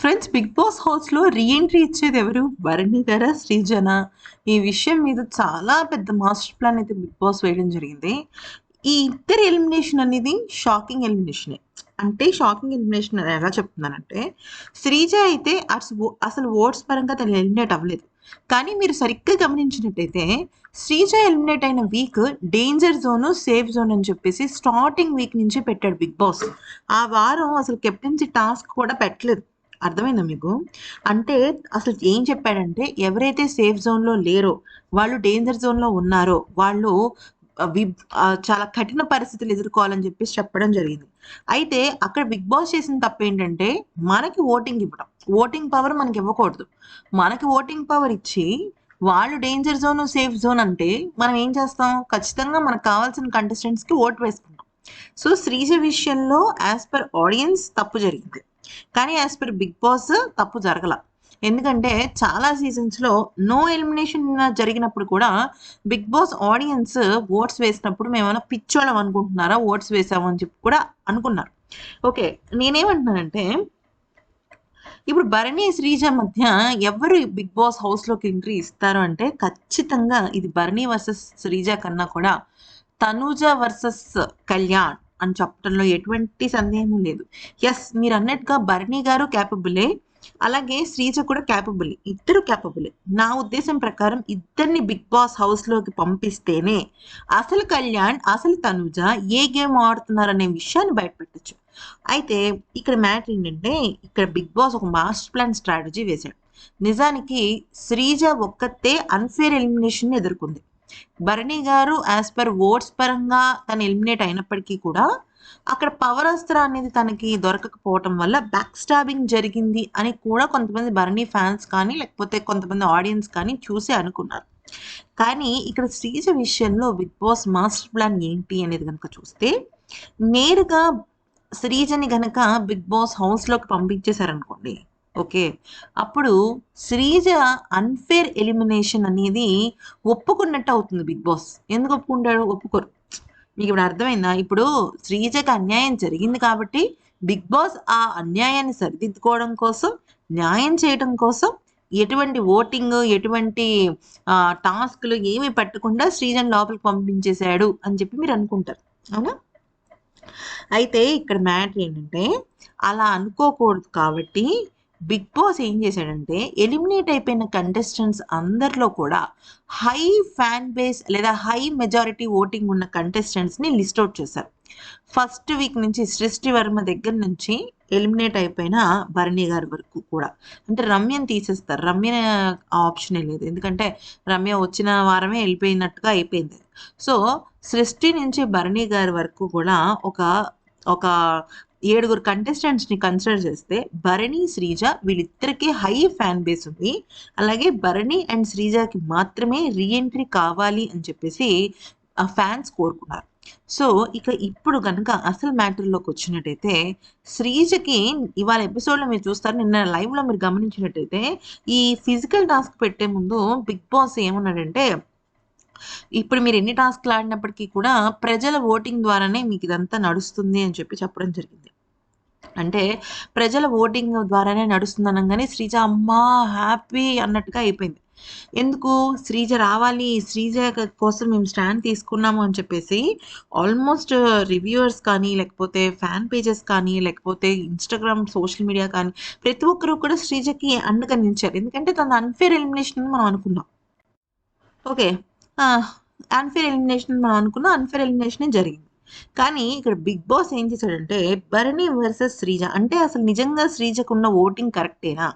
Friends big Boss హౌస్లో reentry ఇచ్చేది ఎవరు? భరణి ధర శ్రీజన? ఈ విషయం మీద చాలా పెద్ద మాస్టర్ ప్లాన్ అయితే బిగ్ బాస్ వేయడం జరిగింది. ఈ ఇద్దరు ఎలిమినేషన్ అనేది షాకింగ్ ఎలిమినేషనే. అంటే షాకింగ్ ఎలిమినేషన్ ఎలా చెప్తున్నానంటే శ్రీజ అయితే అసలు అసలు ఓట్స్ పరంగా తను ఎలిమినేట్ అవ్వలేదు. కానీ మీరు సరిగ్గా గమనించినట్టయితే శ్రీజ ఎలిమినేట్ అయిన week danger zone safe zone అని చెప్పేసి స్టార్టింగ్ వీక్ నుంచి పెట్టాడు బిగ్ బాస్. ఆ వారం అసలు కెప్టెన్సీ టాస్క్ కూడా పెట్టలేదు. అర్థమైందా మీకు? అంటే అసలు ఏం చెప్పాడంటే ఎవరైతే సేఫ్ జోన్లో లేరో వాళ్ళు డేంజర్ జోన్లో ఉన్నారో వాళ్ళు చాలా కఠిన పరిస్థితులు ఎదుర్కోవాలని చెప్పేసి చెప్పడం జరిగింది. అయితే అక్కడ బిగ్ బాస్ చేసిన తప్పు ఏంటంటే మనకి ఓటింగ్ ఇవ్వడం. ఓటింగ్ పవర్ మనకి ఇవ్వకూడదు. మనకి ఓటింగ్ పవర్ ఇచ్చి వాళ్ళు డేంజర్ జోన్ సేఫ్ జోన్ అంటే మనం ఏం చేస్తాం? ఖచ్చితంగా మనకు కావాల్సిన కంటెస్టెంట్స్కి ఓటు వేసుకుంటాం. సో శ్రీజ విషయంలో యాజ్ పర్ ఆడియన్స్ తప్పు జరిగింది. కానీ యాజ్ పర్ బిగ్ బాస్ తప్పు జరగల. ఎందుకంటే చాలా సీజన్స్లో నో ఎలిమినేషన్ జరిగినప్పుడు కూడా బిగ్ బాస్ ఆడియన్స్ ఓట్స్ వేసినప్పుడు మేమైనా పిచ్చోళ్ళం అనుకుంటున్నారా? ఓట్స్ వేసామని చెప్పి కూడా అనుకున్నారు. ఓకే నేనేమంటున్నానంటే ఇప్పుడు భరణి శ్రీజ మధ్య ఎవరు బిగ్ బాస్ హౌస్లోకి ఎంట్రీ ఇస్తారు అంటే ఖచ్చితంగా ఇది భరణి వర్సెస్ శ్రీజ కన్నా కూడా తనూజ వర్సెస్ కళ్యాణ్. అని చెప్పడంలో ఎటువంటి సందేహం లేదు. ఎస్ మీరు అన్నట్టుగా భరణి గారు క్యాపబులే అలాగే శ్రీజ కూడా క్యాపబుల్ ఇద్దరు క్యాపబుల్ నా ఉద్దేశం ప్రకారం ఇద్దరిని బిగ్ బాస్ హౌస్లోకి పంపిస్తేనే అసలు కళ్యాణ్ అసలు తనుజ ఏ గేమ్ ఆడుతున్నారు అనే విషయాన్ని బయటపెట్టచ్చు. అయితే ఇక్కడ మ్యాటర్ ఏంటంటే ఇక్కడ బిగ్ బాస్ ఒక మాస్టర్ ప్లాన్ స్ట్రాటజీ వేశాడు. నిజానికి శ్రీజ ఒక్కతే unfair elimination ఎదుర్కొంది. Bharani garu as per oats పరంగా తను ఎలిమినేట్ అయినప్పటికీ కూడా అక్కడ పవర్ అస్త్ర అనేది తనకి దొరకకపోవటం వల్ల బ్యాక్ స్టాబింగ్ జరిగింది అని కూడా కొంతమంది భరణి ఫ్యాన్స్ కానీ లేకపోతే కొంతమంది ఆడియన్స్ కానీ చూసి అనుకున్నారు. కానీ ఇక్కడ శ్రీజ విషయంలో బిగ్ బాస్ మాస్టర్ ప్లాన్ ఏంటి అనేది కనుక చూస్తే నేరుగా శ్రీజని గనక బిగ్ బాస్ హౌస్లోకి పంపించేశారనుకోండి ఓకే. అప్పుడు శ్రీజ అన్ఫేర్ ఎలిమినేషన్ అనేది ఒప్పుకున్నట్టు అవుతుంది బిగ్ బాస్. ఎందుకు ఒప్పుకుంటాడు? ఒప్పుకోరు. మీకు ఇప్పుడు అర్థమైందా? ఇప్పుడు శ్రీజకి అన్యాయం జరిగింది కాబట్టి బిగ్ బాస్ ఆ అన్యాయాన్ని సరిదిద్దుకోవడం కోసం న్యాయం చేయడం కోసం ఎటువంటి ఓటింగ్ ఎటువంటి టాస్క్లు ఏమి పెట్టకుండా శ్రీజన్ లోపలికి పంపించేశాడు అని చెప్పి మీరు అనుకుంటారు. అవునా? అయితే ఇక్కడ మ్యాటర్ ఏంటంటే అలా అనుకోకూడదు కాబట్టి బిగ్ బాస్ ఏం చేశాడంటే ఎలిమినేట్ అయిపోయిన కంటెస్టెంట్స్ అందరిలో కూడా హై ఫ్యాన్ బేస్ లేదా హై మెజారిటీ ఓటింగ్ ఉన్న కంటెస్టెంట్స్ని లిస్ట్ అవుట్ చేశారు. ఫస్ట్ వీక్ నుంచి సృష్టి వర్మ దగ్గర నుంచి ఎలిమినేట్ అయిపోయిన భరణి గారి వరకు కూడా. అంటే రమ్యని తీసేస్తారు. రమ్య ఆప్షనే లేదు. ఎందుకంటే రమ్య వచ్చిన వారమే వెళ్ళిపోయినట్టుగా అయిపోయింది. సో సృష్టి నుంచి భరణి గారి వరకు కూడా ఒక ఒక ఏడుగురు కంటెస్టెంట్స్ని కన్సిడర్ చేస్తే భరణి శ్రీజ వీళ్ళిద్దరికీ హై ఫ్యాన్ బేస్ ఉంది. అలాగే భరణి అండ్ శ్రీజకి మాత్రమే రీఎంట్రీ కావాలి అని చెప్పేసి ఆ ఫ్యాన్స్ కోరుకున్నారు. సో ఇక ఇప్పుడు కనుక అసలు మ్యాటర్లోకి వచ్చినట్టయితే శ్రీజకి ఇవాళ ఎపిసోడ్లో మీరు చూస్తారు నిన్న లైవ్లో మీరు గమనించినట్టయితే ఈ ఫిజికల్ టాస్క్ పెట్టే ముందు బిగ్ బాస్ ఏమన్నాడంటే ఇప్పుడు మీరు ఎన్ని టాస్క్లు ఆడినప్పటికీ కూడా ప్రజల ఓటింగ్ ద్వారానే మీకు ఇదంతా నడుస్తుంది అని చెప్పి చెప్పడం జరిగింది. అంటే ప్రజల ఓటింగ్ ద్వారానే నడుస్తుంది అనగానే శ్రీజ అమ్మా హ్యాపీ అన్నట్టుగా అయిపోయింది. ఎందుకు? శ్రీజ రావాలి శ్రీజ కోసం మేము స్టాండ్ తీసుకున్నాము అని చెప్పేసి ఆల్మోస్ట్ రివ్యూవర్స్ కానీ లేకపోతే ఫ్యాన్ పేజెస్ కానీ లేకపోతే ఇన్స్టాగ్రామ్ సోషల్ మీడియా కానీ ప్రతి ఒక్కరు కూడా శ్రీజకి అండగా నిలిచారు. ఎందుకంటే తన అన్ఫేర్ ఎలిమినేషన్ అని మనం అనుకున్నాం. ఓకే. అన్ఫేర్ ఎలిమినేషన్ మనం అనుకున్న అన్ఫేర్ ఎలిమినేషన్ జరిగింది. కానీ ఇక్కడ బిగ్ బాస్ ఏం చేశాడంటే భరణి వర్సెస్ శ్రీజ అంటే అసలు నిజంగా శ్రీజకున్న ఓటింగ్ కరెక్టేనా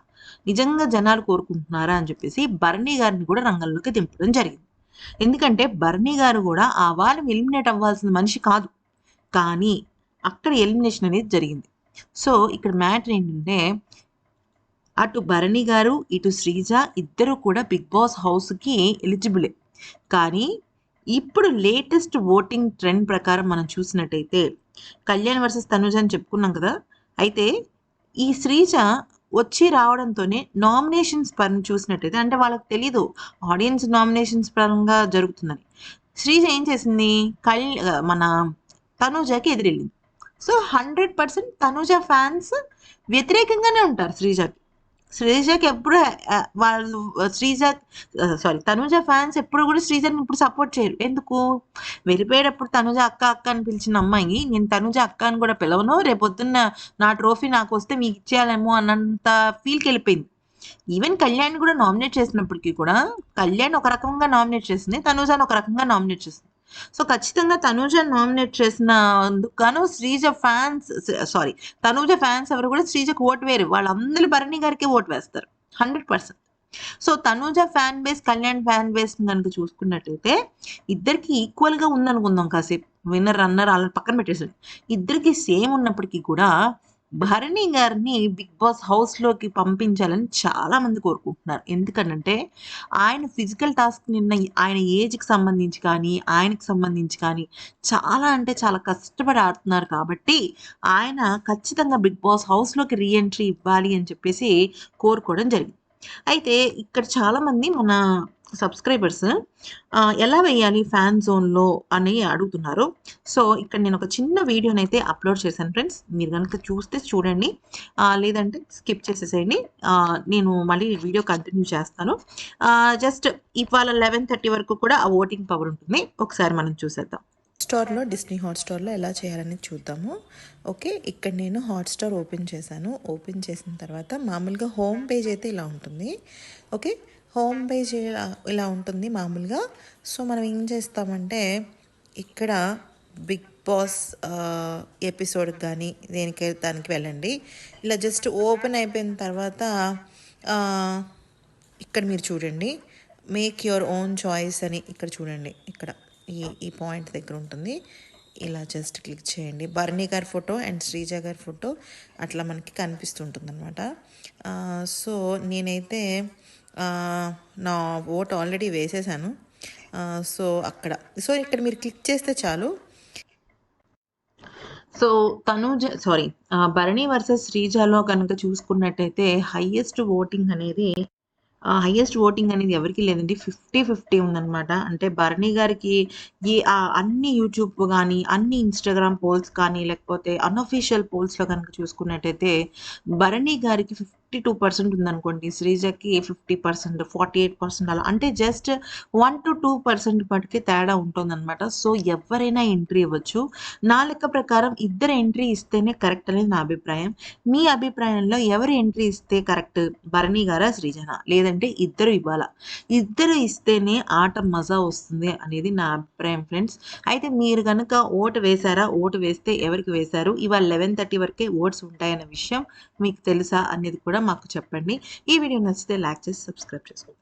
నిజంగా జనాలు కోరుకుంటున్నారా అని చెప్పేసి భరణి గారిని కూడా రంగంలోకి దింపడం జరిగింది. ఎందుకంటే భరణి గారు కూడా ఆ వారం ఎలిమినేట్ అవ్వాల్సిన మనిషి కాదు. కానీ అక్కడ ఎలిమినేషన్ అనేది జరిగింది. సో ఇక్కడ మ్యాటర్ ఏంటంటే అటు భరణి గారు ఇటు శ్రీజ ఇద్దరు కూడా బిగ్ బాస్ హౌస్కి ఎలిజిబులే కానీ ఇప్పుడు లేటెస్ట్ ఓటింగ్ ట్రెండ్ ప్రకారం మనం చూసినట్టయితే కళ్యాణ్ వర్సెస్ తనుజ అని చెప్పుకున్నాం కదా. అయితే ఈ శ్రీజ వచ్చి రావడంతోనే నామినేషన్స్ పరంగా చూసినట్టయితే అంటే వాళ్ళకి తెలీదు ఆడియన్స్ నామినేషన్స్ పరంగా జరుగుతుందని శ్రీజ ఏం చేసింది? కళ్ మన తనుజకి ఎదురెళ్ళింది. So hundred percent Tanuja fans వ్యతిరేకంగానే ఉంటారు శ్రీజకి. శ్రీజకి ఎప్పుడు వాళ్ళు శ్రీజ సారీ తనుజ ఫ్యాన్స్ ఎప్పుడు కూడా శ్రీజని ఇప్పుడు సపోర్ట్ చేయరు. ఎందుకు? వెళ్ళిపోయేటప్పుడు తనుజ అక్క అక్క అని పిలిచిన అమ్మాయి నేను తనుజ అక్క అని కూడా పిలవను రేపొద్దున్న నా ట్రోఫీ నాకు వస్తే మీకు ఇచ్చేయాలేమో అన్నంత ఫీల్కి వెళ్ళిపోయింది. ఈవెన్ కళ్యాణ్ కూడా నామినేట్ చేసినప్పటికీ కూడా కళ్యాణ్ ఒక రకంగా నామినేట్ చేసింది తనుజాని ఒక రకంగా నామినేట్ చేసింది. సో ఖచ్చితంగా తనూజ నామినేట్ చేసిన గాను Sreeja fans sorry Tanuja fans ఎవరు కూడా శ్రీజకు ఓటు వేరు వాళ్ళందరూ భరణి గారికి ఓటు వేస్తారు. Hundred percent so Tanuja fan base Kalyan fan base కనుక చూసుకున్నట్టయితే ఇద్దరికి ఈక్వల్గా ఉందనుకుందాం కాసేపు. విన్నర్ రన్నర్ అలా పక్కన పెట్టేసాడు ఇద్దరికి సేమ్ ఉన్నప్పటికీ కూడా భరణి గారిని బిగ్ బాస్ హౌస్లోకి పంపించాలని చాలా మంది కోరుకుంటున్నారు. ఎందుకంటే ఆయన ఫిజికల్ టాస్క్ నిన్న ఆయన ఏజ్కి సంబంధించి కానీ ఆయనకి సంబంధించి కానీ చాలా అంటే చాలా కష్టపడి ఆడుతున్నారు కాబట్టి ఆయన ఖచ్చితంగా బిగ్ బాస్ హౌస్లోకి రీఎంట్రీ ఇవ్వాలి అని చెప్పేసి కోరుకోవడం జరిగింది. అయితే ఇక్కడ చాలామంది మన సబ్స్క్రైబర్స్ ఎలా వేయాలి ఫ్యాన్ జోన్లో అని అడుగుతున్నారు. సో ఇక్కడ నేను ఒక చిన్న వీడియోని అయితే అప్లోడ్ చేశాను ఫ్రెండ్స్. మీరు కనుక చూస్తే చూడండి. లేదంటే స్కిప్ చేసేసేయండి. నేను మళ్ళీ వీడియో కంటిన్యూ చేస్తాను. జస్ట్ ఇవాళ లెవెన్ థర్టీ వరకు కూడా ఆ ఓటింగ్ పవర్ ఉంటుంది. ఒకసారి మనం చూసేద్దాం. స్టార్లో డిస్నీ హాట్స్టార్లో ఎలా చేయాలని చూద్దాము. ఓకే ఇక్కడ నేను హాట్స్టార్ ఓపెన్ చేశాను. ఓపెన్ చేసిన తర్వాత మామూలుగా హోమ్ పేజ్ అయితే ఇలా ఉంటుంది. ఓకే హోమ్ పేజ్ ఇలా ఇలా ఉంటుంది మామూలుగా. సో మనం ఏం చేస్తామంటే ఇక్కడ బిగ్ బాస్ ఎపిసోడ్కి కానీ దేనికి దానికి వెళ్ళండి. ఇలా జస్ట్ ఓపెన్ అయిపోయిన తర్వాత ఇక్కడ మీరు చూడండి. మేక్ యువర్ ఓన్ చాయిస్ అని ఇక్కడ చూడండి. ఇక్కడ. ఈ ఈ పాయింట్ దగ్గర ఉంటుంది. ఇలా జస్ట్ క్లిక్ చేయండి. బర్నీ గారి ఫోటో అండ్ శ్రీజ గారి ఫోటో అట్లా మనకి కనిపిస్తుంటుంది అనమాట సో నేనైతే నా ఓట్ ఆల్రెడీ వేసేసాను. సో అక్కడ సో ఇక్కడ మీరు క్లిక్ చేస్తే చాలు. So Tanuja sorry Bharani versus శ్రీజాలో కనుక చూసుకున్నట్టయితే హైయెస్ట్ ఓటింగ్ అనేది హైయెస్ట్ ఓటింగ్ అనేది ఎవరికి లేదండి. ఫిఫ్టీ ఫిఫ్టీ ఉందన్నమాట. అంటే భరణి గారికి ఈ ఆ అన్ని యూట్యూబ్ కానీ అన్ని ఇన్స్టాగ్రామ్ పోల్స్ కానీ లేకపోతే అన్అఫీషియల్ పోల్స్లో కనుక చూసుకున్నట్టయితే భరణి గారికి ఫిఫ్టీ టూ పర్సెంట్ ఉందనుకోండి శ్రీజకి fifty percent forty eight percent అలా. అంటే just one to two percent మటుకి తేడా ఉంటుందన్నమాట. సో ఎవరైనా ఎంట్రీ ఇవ్వచ్చు. నా లెక్క ప్రకారం ఇద్దరు ఎంట్రీ ఇస్తేనే కరెక్ట్ అనేది నా అభిప్రాయం. మీ అభిప్రాయంలో ఎవరు ఎంట్రీ ఇస్తే కరెక్ట్? భరణి గారా సృజన లేదంటే ఇద్దరు ఇవ్వాలా? ఇద్దరు ఇస్తేనే ఆట మజా వస్తుంది అనేది నా అభిప్రాయం ఫ్రెండ్స్. అయితే మీరు కనుక ఓటు వేశారా? ఓటు వేస్తే ఎవరికి వేశారు? ఇవాళ లెవెన్ థర్టీ వరకే ఓట్స్ ఉంటాయనే విషయం మీకు తెలుసా? అనేది కూడా మాకు చెప్పండి. ఈ వీడియో నచ్చితే లైక్ చేసి సబ్స్క్రైబ్ చేసుకోండి.